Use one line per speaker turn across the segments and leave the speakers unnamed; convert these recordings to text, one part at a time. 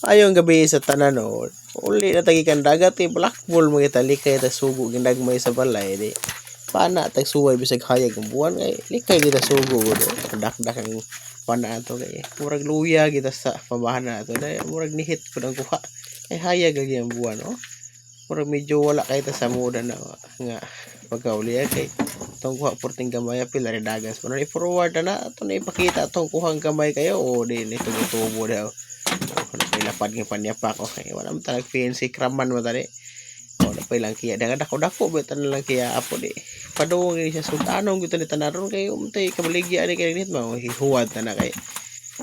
Ayong gabi sa tanan no. Uli na tagi kan dagat eh black ball mga likay ta sugo ginagmay sa balay di. Pana tag suway bisag hayag ang buwan kay likay kita sugo do. Dakdak ang pana ato kay murag luya kita sa pamahan nato na murag nihit pud ang kuha. Ay hayag lagi ang buwan no. Murag medyo wala kay sa muda na nga pagkauli kay tong kuha porting gamay pila rin dagas mo na na ato na ipakita tong kuhang gamay kayo o di ni tumutubo daw o na pay lapad ng panyapak o kay wala man talag fancy kraman mo tani o na pay lang kiya daga dako dako bet na lang kiya apo di. Padung ni siya sultanong gito ni tanaron kay umtay kamaligya ni kay nit mo hihuwad ta na kay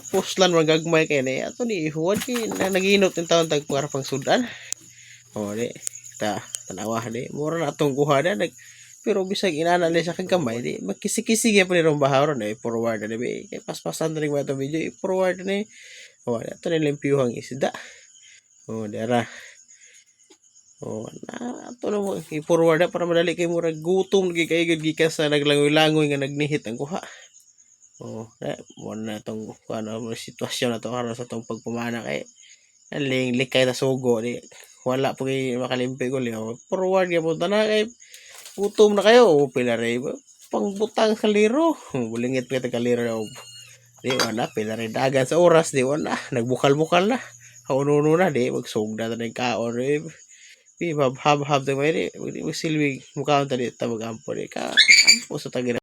puslan man gagmay kay ni ato ni hihuwad kay na naginot ng taon tag para pang sudan. O di. Ta tanawa di. Mura na atong kuha na nag pero bisag inana sa kang kamay di. Magkisi-kisi gyud pa ni rong baharon eh forward na kay paspasan na rin ba ito video. I-forward na eh oh ato na limpyuhang isda oh dara oh na ato na mo i-forward na para madali kay murag gutom lagi kay gud gikas sa naglangoy-langoy nga nagnihit ang kuha oh na mo na tong ano sitwasyon na to karon sa tong pagpamana kay aling likay ta sugo di wala po kay makalimpi ko liho forward ya po na kay gutom na kayo o pila rin pangbutang kaliro bulingit pa kaliro daw di wala pila rin dagan sa oras di wala. Nagbukal-bukal na. Haununo na di magsugda na ng kaon di. Pi, hab hab hab tayo may di, di silbi mukha tadi tabag ampo di. Ka ampo sa tagira